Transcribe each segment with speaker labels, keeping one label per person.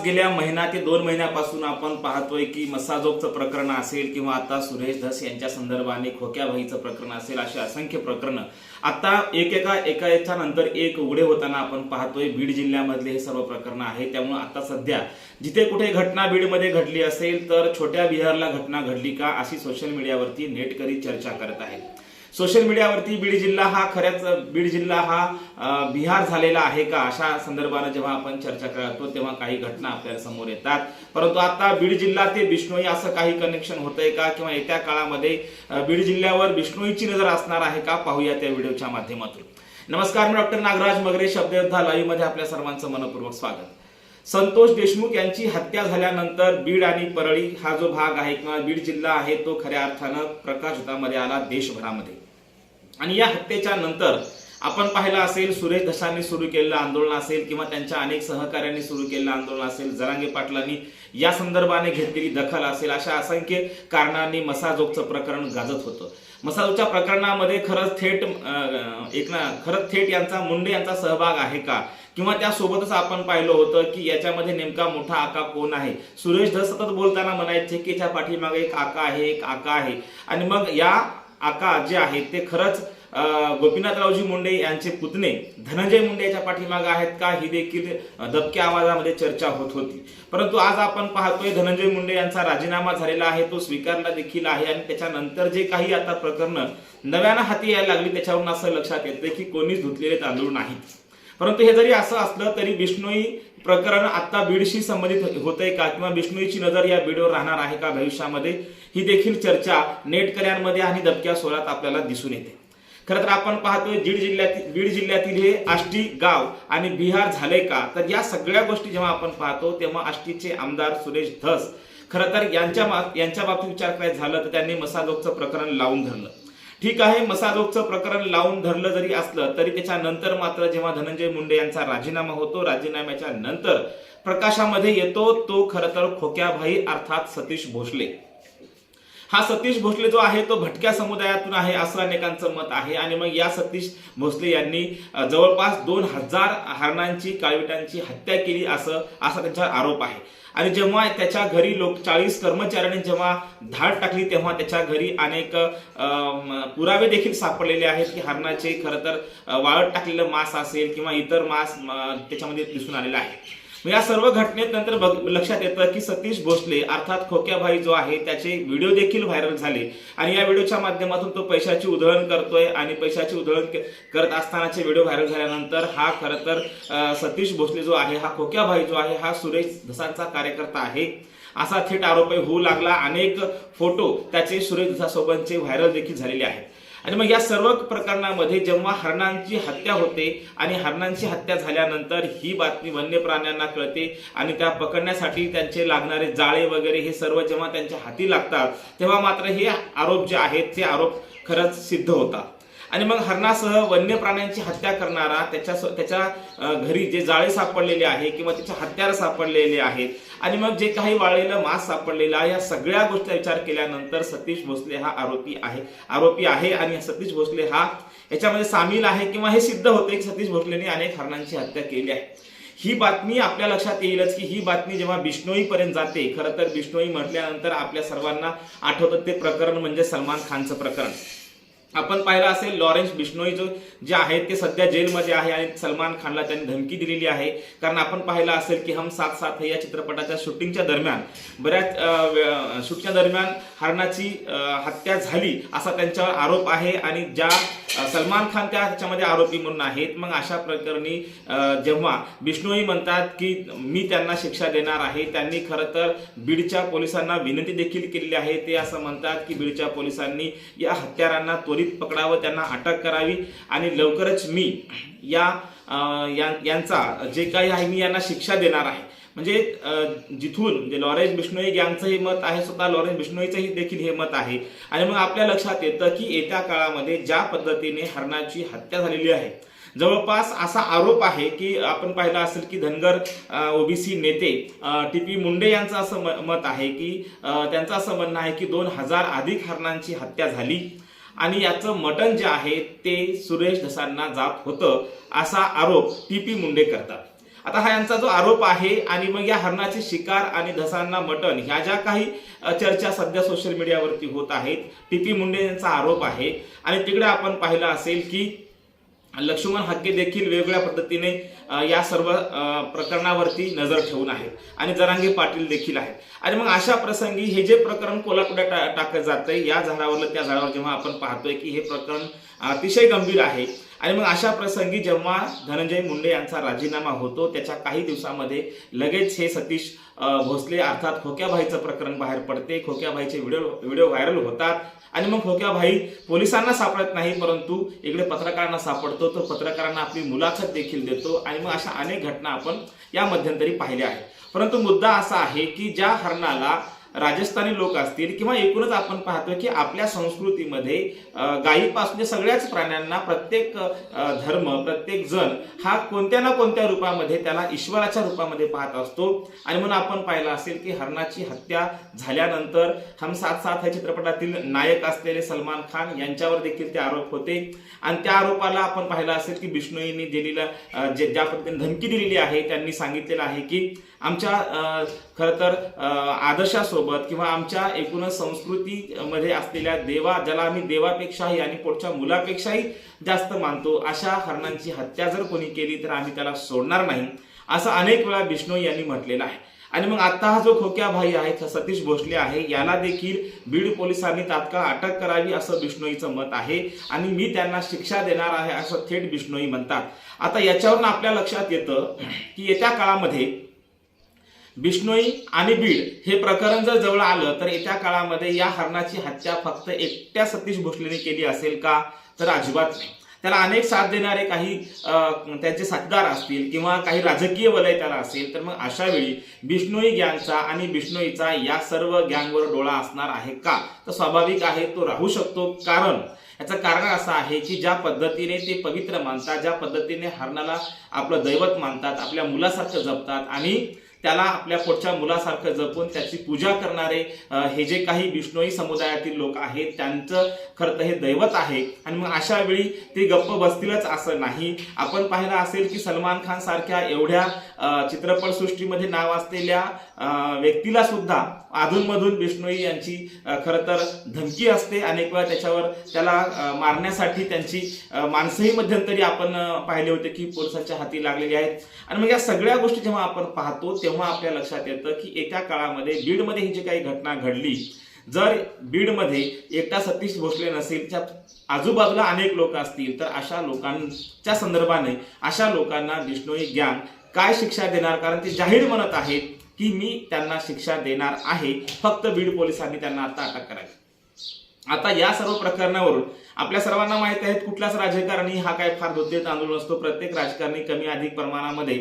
Speaker 1: जवळपास गेल्या महिना ते दोन महिन्यापासून आपण पाहतोय की मसाजोगचं प्रकरण असेल किंवा आता सुरेश धस यांच्या संदर्भाने खोक्याबाईचं प्रकरण असेल अशी असंख्य प्रकरणं. आता एकेका एका याच्या नंतर एक उघडे होताना आपण पाहतोय बीड जिल्ह्यामधले हे सर्व प्रकरणं आहे. त्यामुळे आता सध्या जिथे कुठे घटना बीडमध्ये घडली असेल तर छोट्या बिहारला घटना घडली का अशी सोशल मीडियावरती नेटकरी चर्चा करत आहेत. सोशल मीडियावरती बीड जिल्हा हा खऱ्याच बीड जिल्हा हा बिहार झालेला आहे का? अशा संदर्भानं जेव्हा आपण चर्चा करतो तेव्हा काही घटना आपल्याला समोर येतात. परंतु आता बीड जिल्हा ते बिष्णोई असं काही कनेक्शन होतंय का? किंवा येत्या काळामध्ये बीड जिल्ह्यावर बिष्णोईची नजर असणार आहे का? पाहूया त्या व्हिडिओच्या माध्यमातून. नमस्कार मी डॉक्टर नागराज मगरे शब्दयोद्धा लाईव्हमध्ये आपल्या सर्वांचं मनपूर्वक स्वागत. संतोष देशमुख यांची हत्या झाल्यानंतर बीड आणि परळी हा जो भाग आहे किंवा बीड जिल्हा आहे तो खऱ्या अर्थानं प्रकाशतामध्ये आला देशभरामध्ये. आणि या हत्येच्या नंतर आपण पाहिलं असेल सुरेश धसांनी सुरू केलेलं आंदोलन असेल किंवा त्यांच्या अनेक सहकाऱ्यांनी सुरू केलेलं आंदोलन असेल जरांगे पाटलांनी या संदर्भाने घेतलेली दखल असेल अशा असंख्य कारणांनी मसाजोगचं प्रकरण गाजत होतं. मसाजोगच्या प्रकरणामध्ये खरंच थेट एक ना खरंच थेट यांचा मुंडे यांचा सहभाग आहे का? किंवा त्यासोबतच आपण पाहिलं होतं की याच्यामध्ये नेमका मोठा आका कोण आहे? सुरेश धस सतत बोलताना म्हणायचे की याच्या पाठीमागे एक आका आहे एक आका आहे. आणि मग या आका जे आहेत ते खरंच गोपीनाथरावजी मुंडे यांचे पुतणे धनंजय मुंडे याच्या पाठीमागे आहेत का ही देखील दबक्या आवाजामध्ये चर्चा होत होती. परंतु आज आपण पाहतोय धनंजय मुंडे यांचा राजीनामा झालेला आहे तो स्वीकारला देखील आहे आणि त्याच्यानंतर जे काही आता प्रकरणं नव्यानं हाती यायला लागली त्याच्यावरून असं लक्षात येतं की कोणीच धुतलेले तांदूळ नाहीत. परंतु हे जरी असं असलं तरी बिष्णोई प्रकरण आता बीडशी संबंधित होतंय का? किंवा विष्णूची नजर या बीडवर राहणार आहे का भविष्यामध्ये? ही देखील चर्चा नेटकऱ्यांमध्ये आणि दबक्या सोहळ्यात आपल्याला दिसून येते. खरं तर आपण पाहतोय बीड जिल्ह्यातील बीड जिल्ह्यातील हे आष्टी गाव आणि बिहार झाले का? तर या सगळ्या गोष्टी जेव्हा आपण पाहतो तेव्हा आष्टीचे आमदार सुरेश धस खरं तर यांच्या यांच्या बाबतीत विचार करायचं झालं तर त्यांनी मसाजोगचं प्रकरण लावून धरलं. ठीक आहे मसाजोगचं प्रकरण लावून धरलं जरी असलं तरी त्याच्यानंतर मात्र जेव्हा धनंजय मुंडे यांचा राजीनामा होतो राजीनाम्याच्या नंतर प्रकाशामध्ये येतो तो खरं तर खोक्याभाई अर्थात सतीश भोसले. हा सतीश भोसले जो आहे तो भटक्या समुदायातून आहे असं अनेकांचं मत आहे. आणि मग या सतीश भोसले यांनी जवळपास दोन हजार हरणांची काळविटांची हत्या केली असं असा त्यांचा आरोप आहे. आणि जेव्हा त्याच्या घरी लोक चाळीस कर्मचाऱ्यांनी जेव्हा धाड टाकली तेव्हा त्याच्या घरी अनेक पुरावे देखील सापडलेले आहेत की हरणाचे खरं तर वाळत टाकलेलं मांस असेल किंवा इतर मांस त्याच्यामध्ये दिसून आलेलं आहे. या सर्व घटनेत नंतर बघ- लक्षात येतं की सतीश भोसले अर्थात खोक्याभाई जो आहे त्याचे व्हिडिओ देखील व्हायरल झाले. आणि या व्हिडिओच्या माध्यमातून तो पैशाची उधळण करतोय आणि पैशाची उधळण करत असतानाचे व्हिडिओ व्हायरल झाल्यानंतर हा खरं तर सतीश भोसले जो आहे हा खोक्याभाई जो आहे हा सुरेश धसांचा कार्यकर्ता आहे. असा थेट आरोपही होऊ लागला. अनेक फोटो त्याचे सुरेश धसासोबतचे व्हायरल देखील झालेले आहेत. आणि मग या सर्व प्रकरणामध्ये जेव्हा हरणांची हत्या होते आणि हरणांची हत्या झाल्यानंतर ही बातमी वन्य प्राण्यांना कळते आणि त्या पकडण्यासाठी त्यांचे लागणारे जाळे वगैरे हे सर्व जेव्हा त्यांच्या हाती लागतात तेव्हा मात्र हे आरोप जे आहेत ते आरोप खरंच सिद्ध होतात. आणि मग हरणासह वन्य प्राण्यांची हत्या करणारा त्याच्या त्याच्या घरी जे जाळे सापडलेले आहे किंवा त्याच्या हत्यार सापडलेले आहेत आणि मग जे काही वाळलेलं मांस सापडलेलं आहे या सगळ्या गोष्टी विचार केल्यानंतर सतीश भोसले हा आरोपी आहे आरोपी आहे आणि सतीश भोसले हा याच्यामध्ये सामील आहे किंवा हे सिद्ध होते की सतीश भोसलेने अनेक हरणांची हत्या केली आहे. ही बातमी आपल्या लक्षात येईलच की ही बातमी जेव्हा बिष्णोईपर्यंत जाते खरं तर बिष्णोई म्हटल्यानंतर आपल्या सर्वांना आठवतं ते प्रकरण म्हणजे सलमान खानचं प्रकरण. आपण पाहिलं असेल लॉरेन्स बिश्नोई जो जे आहेत ते सध्या जेलमध्ये आहे आणि सलमान खानला त्यांनी धमकी दिलेली आहे. कारण आपण पाहिलं असेल की हम साथ साथ है या चित्रपटाच्या शूटिंगच्या दरम्यान बऱ्याच शूटच्या दरम्यान हरणाची हत्या झाली असा त्यांच्यावर आरोप आहे आणि ज्या सलमान खान त्या ह्याच्यामध्ये आरोपी म्हणून आहेत. मग अशा प्रकरणी जेव्हा बिष्णूही म्हणतात की मी त्यांना शिक्षा देणार आहे त्यांनी खरं तर बीडच्या पोलिसांना विनंती देखील केलेली आहे. ते असं म्हणतात की बीडच्या पोलिसांनी या हत्यारांना त्वरित पकडावं त्यांना अटक करावी आणि लवकरच मी या यांचा जे काही आहे मी यांना शिक्षा देणार आहे. म्हणजे जिथून म्हणजे लॉरेन्स बिष्णोई यांचं हे मत आहे स्वतः लॉरेन्स बिष्णोईचंही देखील हे मत आहे. आणि मग आपल्या लक्षात येतं की येत्या काळामध्ये ज्या पद्धतीने हरणाची हत्या झालेली आहे जवळपास असा आरोप आहे की आपण पाहिलं असेल की धनगर ओबीसी नेते टी पी मुंडे यांचं असं मत आहे की त्यांचं असं म्हणणं आहे की दोन हजार अधिक हरणांची हत्या झाली. आणि याचं मटण जे आहे ते सुरेश धसांना जात होतं असा आरोप टी पी मुंडे करतात. आता हा यांचा जो आरोप आहे आणि मग या हरणाची शिकार आणि धसांना मटण ह्या ज्या काही चर्चा सध्या सोशल मीडियावरती होत आहेत टीपी मुंडे यांचा आरोप आहे. आणि तिकडे आपण पाहिलं असेल की लक्ष्मण हक्के देखील वेगवेगळ्या पद्धतीने या सर्व प्रकरणावरती नजर ठेवून आहेत. आणि जरांगे पाटील देखील आहेत. आणि मग अशा प्रसंगी हे जे प्रकरण कोलाकुड्या टा टाकत आहे या झाडावरलं त्या झाडावर जेव्हा आपण पाहतोय की हे प्रकरण अतिशय गंभीर आहे आणि मग अशा प्रसंगी जेव्हा धनंजय मुंडे यांचा राजीनामा होतो त्याच्या काही दिवसामध्ये लगेच हे सतीश भोसले अर्थात खोक्याभाईचं प्रकरण बाहेर पडते. खोक्याभाईचे व्हिडिओ व्हिडिओ व्हायरल होतात. आणि मग खोक्याभाई पोलिसांना सापडत नाही परंतु इकडे पत्रकारांना सापडतो. तो पत्रकारांना आपली मुलाखत देखील देतो. आणि मग अशा अनेक घटना आपण या मध्यंतरी पाहिल्या आहेत. परंतु मुद्दा असा आहे की ज्या हरणाला राजस्थानी लोक असतील किंवा एकूणच आपण पाहतोय की आपल्या संस्कृतीमध्ये गायीपासून सगळ्याच प्राण्यांना प्रत्येक धर्म प्रत्येक जण हा कोणत्या ना कोणत्या रूपामध्ये त्याला ईश्वराच्या रूपामध्ये पाहत असतो. आणि म्हणून आपण पाहिलं असेल की हरणाची हत्या झाल्यानंतर हम साथ साथ ह्या चित्रपटातील नायक असलेले सलमान खान यांच्यावर देखील ते आरोप होते. आणि त्या आरोपाला आपण पाहिलं असेल की बिष्णोईंनी दिलेला जे ज्या पद्धतीने धमकी दिलेली आहे त्यांनी सांगितलेलं आहे की आमच्या खरं तर अ, सोबत किंवा आमच्या एकूणच संस्कृतीमध्ये असलेल्या देवा ज्याला आम्ही देवापेक्षाही आणि पुढच्या मुलापेक्षाही जास्त मानतो अशा हरणांची हत्या जर कोणी केली तर आम्ही त्याला सोडणार नाही असं अनेक वेळा बिष्णोई यांनी म्हटलेलं आहे. आणि मग आता हा जो खोक्या भाई आहे सतीश भोसले आहे याला देखील बीड पोलिसांनी तात्काळ अटक करावी असं बिष्णोईचं मत आहे आणि मी त्यांना शिक्षा देणार आहे असं थेट बिष्णोई म्हणतात. आता याच्यावरून आपल्या लक्षात येतं की येत्या काळामध्ये बिष्णोई आणि बीड हे प्रकरण जर जवळ आलं तर येत्या काळामध्ये या हरणाची हत्या फक्त एकट्या सतीश भोसलेने केली असेल का? तर अजिबात नाही. त्याला अनेक साथ देणारे काही त्याचे साथीदार असतील किंवा काही राजकीय वलय त्याला असेल तर मग अशा वेळी बिष्णोई गँगचा आणि बिष्णोईचा या सर्व गँगवर डोळा असणार आहे का? तर स्वाभाविक आहे तो राहू शकतो. कारण याचं कारण असं आहे की ज्या पद्धतीने ते पवित्र मानतात ज्या पद्धतीने हरणाला आपलं दैवत मानतात आपल्या मुलासारखं जपतात आणि त्याला आपल्या पुढच्या मुलासारखं जपून त्याची पूजा करणारे हे जे काही बिष्णोई समुदायातील लोक आहेत त्यांचं खरं तर हे दैवत आहे. आणि मग अशा वेळी ते गप्प बसतीलच असं नाही. आपण पाहिलं असेल की सलमान खान सारख्या एवढ्या चित्रपटसृष्टीमध्ये नाव असलेल्या व्यक्तीला सुद्धा अधूनमधून बिष्णोई यांची खरं तर धमकी असते. अनेक वेळा त्याच्यावर त्याला मारण्यासाठी त्यांची माणसंही मध्यंतरी आपण पाहिले होते की पोलिसाच्या हाती लागलेली आहेत. आणि मग या सगळ्या गोष्टी जेव्हा आपण पाहतो तेव्हा तेव्हा आपल्या लक्षात येतं की एका काळामध्ये बीडमध्ये ही जी काही घटना घडली जर बीडमध्ये एकटा सतीश भोसले नसेल त्या आजूबाजूला अनेक लोक असतील तर अशा लोकांच्या संदर्भाने अशा लोकांना बिष्णोई ज्ञान काय शिक्षा देणार? कारण ते जाहीर म्हणत आहेत की मी त्यांना शिक्षा देणार आहे फक्त बीड पोलिसांनी त्यांना आता अटक करायची आता या सर्व प्रकरणावरून आपल्या सर्वांना माहीत आहे कुठलाच राजकारणी हा काय फार धोते तांदूळ नसतो प्रत्येक राजकारणी कमी अधिक प्रमाणामध्ये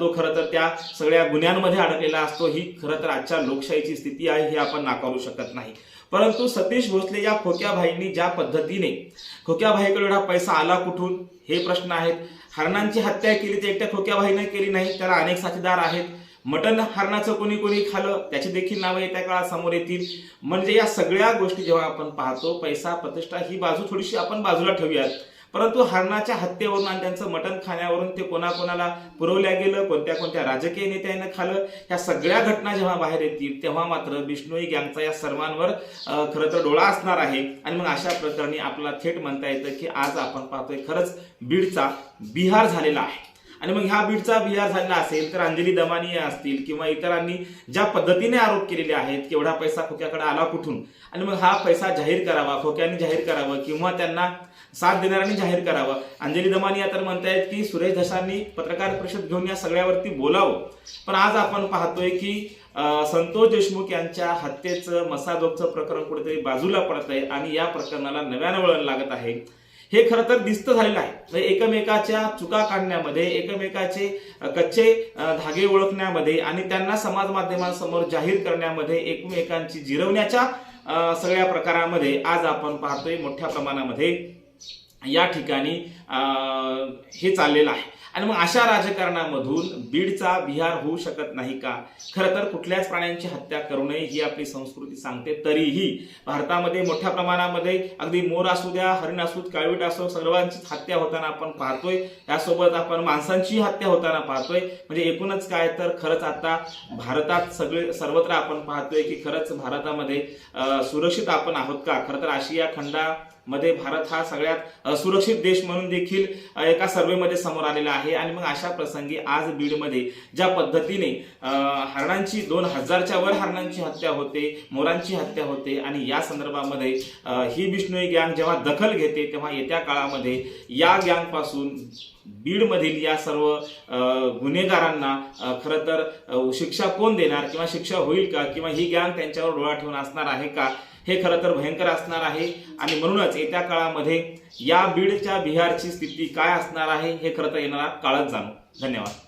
Speaker 1: तो खरं तर त्या सगळ्या गुन्ह्यांमध्ये अडकलेला असतो. ही खरं तर आजच्या लोकशाहीची स्थिती आहे हे आपण नाकारू शकत नाही. परंतु सतीश भोसले या खोक्या भाईंनी ज्या पद्धतीने खोक्या भाईकडे एवढा पैसा आला कुठून? हे प्रश्न आहेत. हरणांची हत्या केली ते एकट्या खोक्या भाईने केली नाही त्याला अनेक साथीदार आहेत. मटन हरणाचं कोणी कोणी खालं त्याची देखील नावं येत्या काळात समोर येतील. म्हणजे या सगळ्या गोष्टी जेव्हा आपण पाहतो पैसा प्रतिष्ठा ही बाजू थोडीशी आपण बाजूला ठेवूयात. परंतु हरणाच्या हत्येवरून आणि त्यांचं मटण खाण्यावरून ते कोणाकोणाला पुरवल्या गेलं कोणत्या कोणत्या राजकीय नेत्यांना खालं ह्या सगळ्या घटना जेव्हा बाहेर येतील तेव्हा मात्र बिष्णोई गँगचा या सर्वांवर खरं तर डोळा असणार आहे. आणि मग अशा प्रकरणी आपल्याला थेट म्हणता येतं की आज आपण पाहतोय खरंच बीडचा बिहार झालेला आहे. आणि मग ह्या बीडचा बिहार झालेला असेल तर अंजली दमानी असतील किंवा इतरांनी ज्या पद्धतीने आरोप केलेले आहेत की एवढा पैसा खोक्याकडे आला कुठून? आणि मग हा पैसा जाहीर करावा खोक्याने जाहीर करावा किंवा त्यांना साथ देणाऱ्यांनी जाहीर करावं? अंजली दमानी तर म्हणतायत की सुरेश धसांनी पत्रकार परिषद घेऊन या सगळ्यावरती बोलावं. पण आज आपण पाहतोय की संतोष देशमुख यांच्या हत्येचं मसाजोगचं प्रकरण कुठेतरी बाजूला पडत आहे आणि या प्रकरणाला नव्यानं वळण लागत आहे. हे खरं तर दिसतं झालेलं आहे. म्हणजे एकमेकाच्या चुका काढण्यामध्ये एकमेकाचे कच्चे धागे ओळखण्यामध्ये आणि त्यांना समाज माध्यमांसमोर जाहीर करण्यामध्ये एकमेकांची जिरवण्याच्या सगळ्या प्रकारामध्ये आज आपण पाहतोय मोठ्या प्रमाणामध्ये. या ठिकाणी हे चाललेलं आहे. आणि मग अशा राजकारणामधून बीडचा बिहार होऊ शकत नाही का? खरं तर कुठल्याच प्राण्यांची हत्या करू नये ही आपली संस्कृती सांगते. तरीही भारतामध्ये मोठ्या प्रमाणामध्ये अगदी मोर असू द्या हरिण असू काळवीट असो सर्वांचीच हत्या होताना आपण पाहतोय. त्यासोबत आपण माणसांची हत्या होताना पाहतोय. म्हणजे एकूणच काय तर खरंच आता भारतात सगळे सर्वत्र आपण पाहतोय की खरंच भारतामध्ये सुरक्षित आपण आहोत का? खरं तर आशिया मध्ये भारत हा सगळ्यात सुरक्षित देश म्हणून देखील एका सर्वेमध्ये समोर आलेला आहे. आणि मग अशा प्रसंगी आज बीडमध्ये ज्या पद्धतीने हरणांची दोन हजारच्या वर हरणांची हत्या होते मोरांची हत्या होते आणि या संदर्भामध्ये ही बिष्णोई गँग जेव्हा दखल घेते तेव्हा येत्या काळामध्ये या गँगपासून बीडमधील या सर्व गुन्हेगारांना खरं तर शिक्षा कोण देणार किंवा शिक्षा होईल का किंवा ही गँग त्यांच्यावर डोळा ठेवून असणार आहे का हे खरं तर भयंकर असणार आहे. आणि म्हणूनच येत्या काळामध्ये या बीडच्या बिहारची स्थिती काय असणार आहे हे खरं तर येणारा काळच जाणू. धन्यवाद.